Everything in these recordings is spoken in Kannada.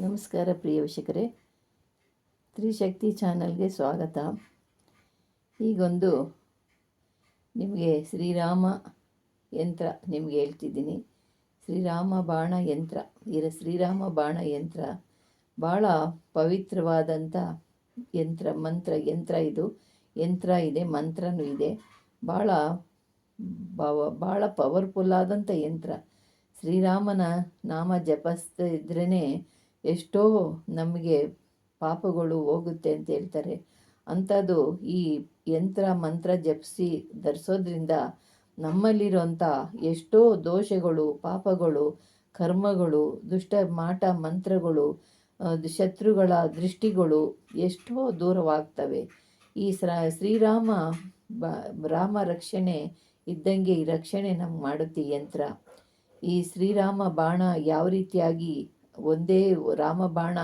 ನಮಸ್ಕಾರ ಪ್ರಿಯ ವೀಕ್ಷಕರೇ. ತ್ರಿಶಕ್ತಿ ಚಾನಲ್ಗೆ ಸ್ವಾಗತ. ಈಗೊಂದು ನಿಮಗೆ ಶ್ರೀರಾಮ ಯಂತ್ರ ನಿಮಗೆ ಹೇಳ್ತಿದ್ದೀನಿ. ಶ್ರೀರಾಮ ಬಾಣ ಯಂತ್ರ ಈ ಶ್ರೀರಾಮ ಬಾಣ ಯಂತ್ರ. ಭಾಳ ಪವಿತ್ರವಾದಂಥ ಯಂತ್ರ, ಮಂತ್ರ, ಯಂತ್ರ ಇದು. ಯಂತ್ರ ಇದೆ, ಮಂತ್ರನೂ ಇದೆ. ಭಾಳ ಭಾಳ ಪವರ್ಫುಲ್ ಆದಂಥ ಯಂತ್ರ. ಶ್ರೀರಾಮನ ನಾಮ ಜಪಿಸ್ತಾ ಇದ್ರೇ ಎಷ್ಟೋ ನಮಗೆ ಪಾಪಗಳು ಹೋಗುತ್ತೆ ಅಂತ ಹೇಳ್ತಾರೆ. ಅಂಥದ್ದು ಈ ಯಂತ್ರ ಮಂತ್ರ ಜಪಿಸಿ ಧರಿಸೋದ್ರಿಂದ ನಮ್ಮಲ್ಲಿರೋಂಥ ಎಷ್ಟೋ ದೋಷಗಳು, ಪಾಪಗಳು, ಕರ್ಮಗಳು, ದುಷ್ಟ ಮಾಟ ಮಂತ್ರಗಳು ಶತ್ರುಗಳ ದೃಷ್ಟಿಗಳು ಎಷ್ಟೋ ದೂರವಾಗ್ತವೆ. ಈ ಸ್ರ ಶ್ರೀರಾಮ ರಾಮ ರಕ್ಷಣೆ ಇದ್ದಂಗೆ ಈ ರಕ್ಷಣೆ ನಮ್ಗೆ ಮಾಡುತ್ತೆ ಯಂತ್ರ. ಈ ಶ್ರೀರಾಮ ಬಾಣ ಯಾವ ರೀತಿಯಾಗಿ ಒಂದೇ ರಾಮ ಬಾಣ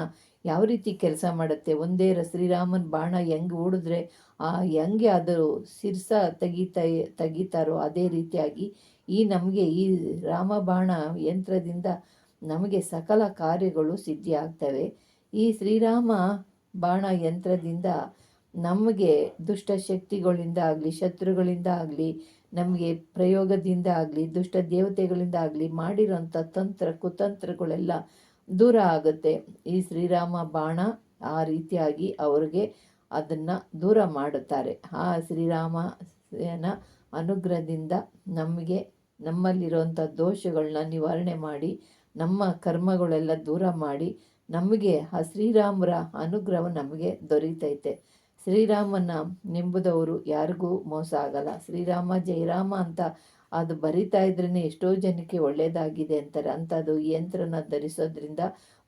ಯಾವ ರೀತಿ ಕೆಲಸ ಮಾಡುತ್ತೆ? ಒಂದೇ ಶ್ರೀರಾಮನ ಬಾಣ ಹೆಂಗೆ ಓಡಿದ್ರೆ ಆ ಹೆಂಗೆ ಅದು ಶಿರ್ಸ ತೆಗಿತಾ ತೆಗಿತಾರೋ ಅದೇ ರೀತಿಯಾಗಿ ಈ ನಮಗೆ ಈ ರಾಮ ಬಾಣ ಯಂತ್ರದಿಂದ ನಮಗೆ ಸಕಲ ಕಾರ್ಯಗಳು ಸಿದ್ಧಿ ಆಗ್ತವೆ ಈ ಶ್ರೀರಾಮ ಬಾಣ ಯಂತ್ರದಿಂದ ನಮಗೆ ದುಷ್ಟ ಶಕ್ತಿಗಳಿಂದ ಆಗಲಿ, ಶತ್ರುಗಳಿಂದ ಆಗಲಿ, ನಮಗೆ ಪ್ರಯೋಗದಿಂದ ಆಗಲಿ, ದುಷ್ಟ ದೇವತೆಗಳಿಂದ ಆಗಲಿ ಮಾಡಿರೋಂಥ ತಂತ್ರ, ಕುತಂತ್ರಗಳೆಲ್ಲ ದೂರ ಆಗುತ್ತೆ. ಈ ಶ್ರೀರಾಮ ಬಾಣ ಆ ರೀತಿಯಾಗಿ ಅವ್ರಿಗೆ ಅದನ್ನು ದೂರ ಮಾಡುತ್ತಾರೆ. ಆ ಶ್ರೀರಾಮನ ಅನುಗ್ರಹದಿಂದ ನಮಗೆ ನಮ್ಮಲ್ಲಿರುವಂಥ ದೋಷಗಳನ್ನ ನಿವಾರಣೆ ಮಾಡಿ, ನಮ್ಮ ಕರ್ಮಗಳೆಲ್ಲ ದೂರ ಮಾಡಿ ನಮಗೆ ಆ ಶ್ರೀರಾಮರ ಅನುಗ್ರಹ ನಮಗೆ ದೊರೀತೈತೆ. ಶ್ರೀರಾಮನ ನಿಂಬುದವರು ಯಾರಿಗೂ ಮೋಸ ಆಗಲ್ಲ. ಶ್ರೀರಾಮ ಜಯರಾಮ ಅಂತ ಅದು ಬರಿತಾ ಇದ್ರೇ ಎಷ್ಟೋ ಜನಕ್ಕೆ ಒಳ್ಳೆಯದಾಗಿದೆ ಅಂತಾರೆ. ಅಂಥದ್ದು ಯಂತ್ರನ ಧರಿಸೋದ್ರಿಂದ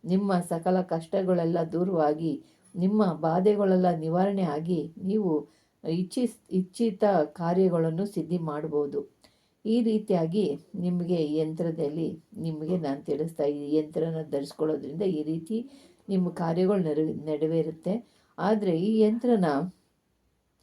ನಿಮ್ಮ ಸಕಲ ಕಷ್ಟಗಳೆಲ್ಲ ದೂರವಾಗಿ, ನಿಮ್ಮ ಬಾಧೆಗಳೆಲ್ಲ ನಿವಾರಣೆ ಆಗಿ ನೀವು ಇಚ್ಛಿಸ್ ಇಚ್ಛಿತ ಕಾರ್ಯಗಳನ್ನು ಸಿದ್ಧಿ ಮಾಡ್ಬೋದು. ಈ ರೀತಿಯಾಗಿ ನಿಮಗೆ ಯಂತ್ರದಲ್ಲಿ ನಿಮಗೆ ನಾನು ತಿಳಿಸ್ತಾ ಈ ಯಂತ್ರನ ಧರಿಸ್ಕೊಳ್ಳೋದ್ರಿಂದ ಈ ರೀತಿ ನಿಮ್ಮ ಕಾರ್ಯಗಳು ನೆರ ನೆರವೇರುತ್ತೆ. ಆದರೆ ಈ ಯಂತ್ರನ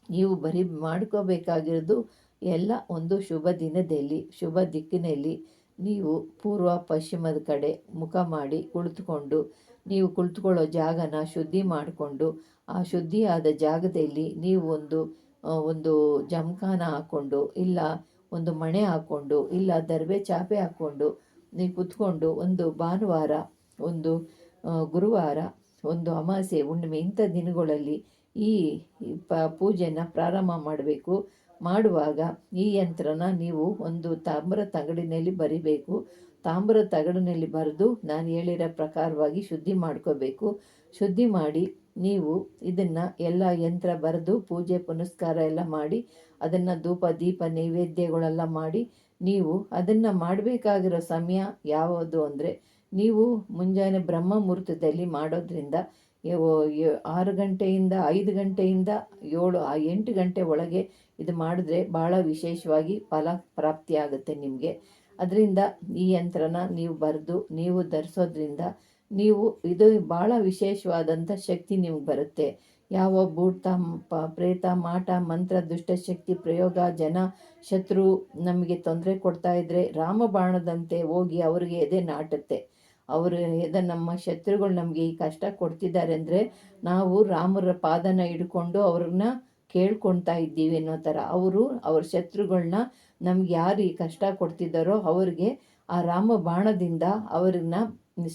ನೀವು ಬರೀ ಮಾಡ್ಕೋಬೇಕಾಗಿರೋದು ಎಲ್ಲ ಒಂದು ಶುಭ ದಿನದಲ್ಲಿ, ಶುಭ ದಿಕ್ಕಿನಲ್ಲಿ ನೀವು ಪೂರ್ವ, ಪಶ್ಚಿಮದ ಕಡೆ ಮುಖ ಮಾಡಿ ಕುಳಿತುಕೊಂಡು, ನೀವು ಕುಳಿತುಕೊಳ್ಳೋ ಜಾಗನ ಶುದ್ಧಿ ಮಾಡಿಕೊಂಡು, ಆ ಶುದ್ಧಿಯಾದ ಜಾಗದಲ್ಲಿ ನೀವು ಒಂದು ಒಂದು ಜಮಖಾನ ಹಾಕ್ಕೊಂಡು, ಇಲ್ಲ ಒಂದು ಮಣೆ ಹಾಕ್ಕೊಂಡು, ಇಲ್ಲ ದರ್ಬೆ ಚಾಪೆ ಹಾಕ್ಕೊಂಡು, ನೀವು ಕುತ್ಕೊಂಡು ಒಂದು ಭಾನುವಾರ, ಒಂದು ಗುರುವಾರ, ಒಂದು ಅಮಾಸೆ, ಹುಣ್ಣಿಮೆ ಇಂಥ ದಿನಗಳಲ್ಲಿ ಈ ಪ, ಪೂಜೆನ ಪ್ರಾರಂಭ ಮಾಡಬೇಕು. ಮಾಡುವಾಗ ಈ ಯಂತ್ರನ ನೀವು ಒಂದು ತಾಮ್ರ ತಗಡಿನಲ್ಲಿ ಬರಿಬೇಕು. ತಾಮ್ರ ತಗಡಿನಲ್ಲಿ ಬರೆದು ನಾನು ಹೇಳಿರೋ ಪ್ರಕಾರವಾಗಿ ಶುದ್ಧಿ ಮಾಡ್ಕೋಬೇಕು. ಶುದ್ಧಿ ಮಾಡಿ ನೀವು ಇದನ್ನು ಎಲ್ಲ ಯಂತ್ರ ಬರೆದು ಪೂಜೆ ಪುನಸ್ಕಾರ ಎಲ್ಲ ಮಾಡಿ ಅದನ್ನು ಧೂಪ, ದೀಪ, ನೈವೇದ್ಯಗಳೆಲ್ಲ ಮಾಡಿ ನೀವು ಅದನ್ನು ಮಾಡಬೇಕಾಗಿರೋ ಸಮಯ ಯಾವುದು ಅಂದರೆ ನೀವು ಮುಂಜಾನೆ ಬ್ರಹ್ಮ ಮುಹೂರ್ತದಲ್ಲಿ ಮಾಡೋದ್ರಿಂದ ಆರು ಗಂಟೆಯಿಂದ ಐದು ಗಂಟೆಯಿಂದ ಏಳು, ಆ ಎಂಟು ಗಂಟೆ ಒಳಗೆ ಇದು ಮಾಡಿದ್ರೆ ಭಾಳ ವಿಶೇಷವಾಗಿ ಫಲ ಪ್ರಾಪ್ತಿಯಾಗುತ್ತೆ ನಿಮಗೆ. ಅದರಿಂದ ಈ ಯಂತ್ರನ ನೀವು ಬರೆದು, ನೀವು ಧರಿಸೋದ್ರಿಂದ ನೀವು ಇದು ಭಾಳ ವಿಶೇಷವಾದಂಥ ಶಕ್ತಿ ನಿಮ್ಗೆ ಬರುತ್ತೆ. ಯಾವ ಭೂತ ಪ, ಪ್ರೇತ, ಮಾಟ, ಮಂತ್ರ ದುಷ್ಟಶಕ್ತಿ ಪ್ರಯೋಗ, ಜನ, ಶತ್ರು ನಮಗೆ ತೊಂದರೆ ಕೊಡ್ತಾ ಇದ್ದರೆ ರಾಮಬಾಣದಂತೆ ಹೋಗಿ ಅವರಿಗೆ ಎದೆ ನಾಟುತ್ತೆ. ಅವರು ಎದ ನಮ್ಮ ಶತ್ರುಗಳು ನಮಗೆ ಈ ಕಷ್ಟ ಕೊಡ್ತಿದ್ದಾರೆ ಅಂದರೆ ನಾವು ರಾಮರ ಪಾದನ ಹಿಡ್ಕೊಂಡು ಅವ್ರನ್ನ ಕೇಳ್ಕೊಳ್ತಾ ಇದ್ದೀವಿ ಅನ್ನೋ ಥರ. ಅವರು ಅವ್ರ ಶತ್ರುಗಳನ್ನ ನಮ್ಗೆ ಯಾರು ಈ ಕಷ್ಟ ಕೊಡ್ತಿದ್ದಾರೋ ಅವ್ರಿಗೆ ಆ ರಾಮ ಬಾಣದಿಂದ ಅವ್ರನ್ನ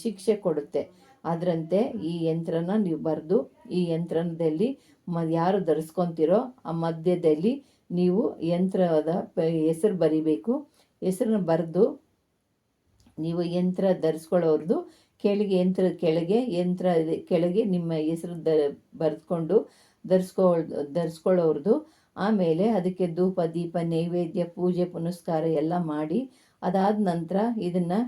ಶಿಕ್ಷೆ ಕೊಡುತ್ತೆ. ಅದರಂತೆ ಈ ಯಂತ್ರನ ನೀವು ಬರೆದು ಈ ಯಂತ್ರದಲ್ಲಿ ಮ ಯಾರು ಧರಿಸ್ಕೊತಿರೋ ಆ ಮಧ್ಯದಲ್ಲಿ ನೀವು ಯಂತ್ರದ ಹೆಸರು ಬರಿಬೇಕು. ಹೆಸರನ್ನ ಬರೆದು ನೀವು ಯಂತ್ರ ಧರಿಸ್ಕೊಳ್ಳೋರ್ದು, ಕೆಳಗೆ ಯಂತ್ರ ಕೆಳಗೆ ಯಂತ್ರ ಕೆಳಗೆ ನಿಮ್ಮ ಹೆಸರು ದ, ಬರೆದ್ಕೊಂಡು ಧರಿಸ್ಕೊ ಧರಿಸ್ಕೊಳ್ಳೋರ್ದು. ಆಮೇಲೆ ಅದಕ್ಕೆ ಧೂಪ, ದೀಪ, ನೈವೇದ್ಯ, ಪೂಜೆ, ಪುನಸ್ಕಾರ ಎಲ್ಲ ಮಾಡಿ, ಅದಾದ ನಂತರ ಇದನ್ನು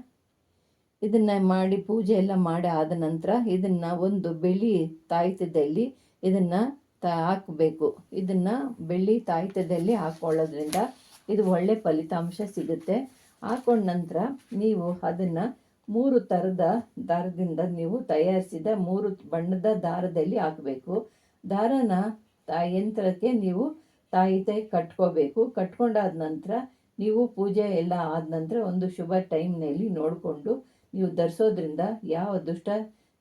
ಇದನ್ನು ಮಾಡಿ, ಪೂಜೆ ಎಲ್ಲ ಮಾಡಿ ಆದ ನಂತರ ಇದನ್ನು ಒಂದು ಬೆಳ್ಳಿ ತಾಯ್ತದಲ್ಲಿ ಇದನ್ನು ತ, ಹಾಕಬೇಕು. ಇದನ್ನು ಬೆಳ್ಳಿ ತಾಯ್ತದಲ್ಲಿ ಹಾಕ್ಕೊಳ್ಳೋದ್ರಿಂದ ಇದು ಒಳ್ಳೆ ಫಲಿತಾಂಶ ಸಿಗುತ್ತೆ. ಹಾಕೊಂಡ ನಂತರ ನೀವು ಅದನ್ನು ಮೂರು ಥರದ ದಾರದಿಂದ ನೀವು ತಯಾರಿಸಿದ ಮೂರು ಬಣ್ಣದ ದಾರದಲ್ಲಿ ಹಾಕಬೇಕು. ದಾರನ ತಾ ಯಂತ್ರಕ್ಕೆ ನೀವು ತಾಯಿ ತಾಯಿ ಕಟ್ಕೋಬೇಕು. ಕಟ್ಕೊಂಡಾದ ನಂತರ ನೀವು ಪೂಜೆ ಎಲ್ಲ ಆದ ನಂತರ ಒಂದು ಶುಭ ಟೈಮ್ನಲ್ಲಿ ನೋಡಿಕೊಂಡು ನೀವು ಧರಿಸೋದ್ರಿಂದ ಯಾವ ದುಷ್ಟ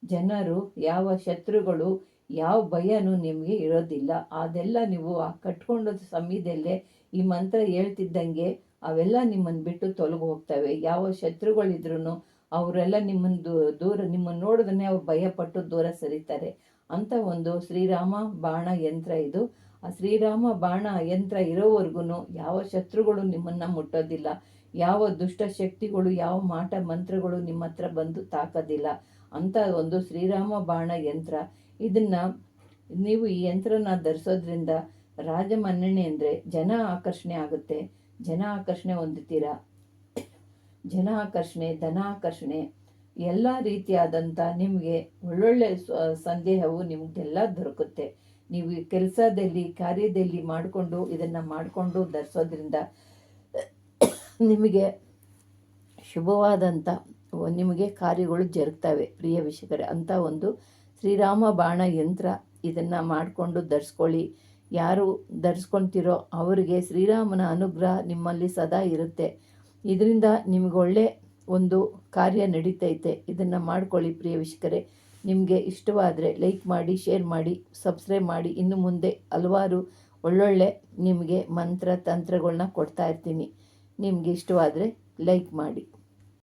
ಜನರು, ಯಾವ ಶತ್ರುಗಳು, ಯಾವ ಭಯನೂ ನಿಮಗೆ ಇರೋದಿಲ್ಲ. ಅದೆಲ್ಲ ನೀವು ಆ ಕಟ್ಕೊಂಡ ಸಮಯದಲ್ಲೇ ಈ ಮಂತ್ರ ಹೇಳ್ತಿದ್ದಂಗೆ ಅವೆಲ್ಲ ನಿಮ್ಮನ್ನು ಬಿಟ್ಟು ತೊಲಗಿ ಹೋಗ್ತವೆ. ಯಾವ ಶತ್ರುಗಳಿದ್ರು ಅವರೆಲ್ಲ ನಿಮ್ಮನ್ನು ದೂರ ನಿಮ್ಮನ್ನು ನೋಡಿದ್ರೆ ಅವ್ರು ಭಯಪಟ್ಟು ದೂರ ಸರಿತಾರೆ. ಅಂತ ಒಂದು ಶ್ರೀರಾಮ ಬಾಣ ಯಂತ್ರ ಇದು. ಆ ಶ್ರೀರಾಮ ಬಾಣ ಯಂತ್ರ ಇರೋವರೆಗೂ ಯಾವ ಶತ್ರುಗಳು ನಿಮ್ಮನ್ನು ಮುಟ್ಟೋದಿಲ್ಲ. ಯಾವ ದುಷ್ಟ ಶಕ್ತಿಗಳು, ಯಾವ ಮಾಟ ಮಂತ್ರಗಳು ನಿಮ್ಮ ಹತ್ರ ಬಂದು ತಾಕೋದಿಲ್ಲ. ಅಂತ ಒಂದು ಶ್ರೀರಾಮ ಬಾಣ ಯಂತ್ರ. ಇದನ್ನು ನೀವು ಈ ಯಂತ್ರನ ಧರಿಸೋದ್ರಿಂದ ರಾಜಮನ್ನಣೆ ಅಂದರೆ ಜನ ಆಕರ್ಷಣೆ ಆಗುತ್ತೆ. ಜನ ಆಕರ್ಷಣೆ ಹೊಂದುತ್ತೀರಾ ಜನ ಆಕರ್ಷಣೆ ಧನ ಆಕರ್ಷಣೆ ಎಲ್ಲ ರೀತಿಯಾದಂಥ ನಿಮಗೆ ಒಳ್ಳೊಳ್ಳೆ ಸಂದೇಹವು ನಿಮಗೆಲ್ಲ ದೊರಕುತ್ತೆ. ನೀವು ಕೆಲಸದಲ್ಲಿ, ಕಾರ್ಯದಲ್ಲಿ ಮಾಡಿಕೊಂಡು ಇದನ್ನು ಮಾಡಿಕೊಂಡು ಧರಿಸೋದ್ರಿಂದ ನಿಮಗೆ ಶುಭವಾದಂಥ ನಿಮಗೆ ಕಾರ್ಯಗಳು ಜರುಗ್ತವೆ. ಪ್ರಿಯ ವೀಕ್ಷಕರೇ, ಅಂಥ ಒಂದು ಶ್ರೀರಾಮ ಬಾಣ ಯಂತ್ರ ಇದನ್ನು ಮಾಡಿಕೊಂಡು ಧರಿಸ್ಕೊಳ್ಳಿ. ಯಾರು ಧರಿಸ್ಕೊಂತಿರೋ ಅವರಿಗೆ ಶ್ರೀರಾಮನ ಅನುಗ್ರಹ ನಿಮ್ಮಲ್ಲಿ ಸದಾ ಇರುತ್ತೆ. ಇದರಿಂದ ನಿಮಗೊಳ್ಳೆ ಒಂದು ಕಾರ್ಯ ನಡೀತೈತೆ. ಇದನ್ನು ಮಾಡ್ಕೊಳ್ಳಿ ಪ್ರಿಯ ವೀಕ್ಷಕರೇ. ನಿಮಗೆ ಇಷ್ಟವಾದರೆ ಲೈಕ್ ಮಾಡಿ, ಶೇರ್ ಮಾಡಿ, ಸಬ್ಸ್ಕ್ರೈಬ್ ಮಾಡಿ. ಇನ್ನು ಮುಂದೆ ಹಲವಾರು ಒಳ್ಳೊಳ್ಳೆ ನಿಮಗೆ ಮಂತ್ರ ತಂತ್ರಗಳನ್ನ ಕೊಡ್ತಾ ಇರ್ತೀನಿ. ನಿಮಗೆ ಇಷ್ಟವಾದರೆ ಲೈಕ್ ಮಾಡಿ.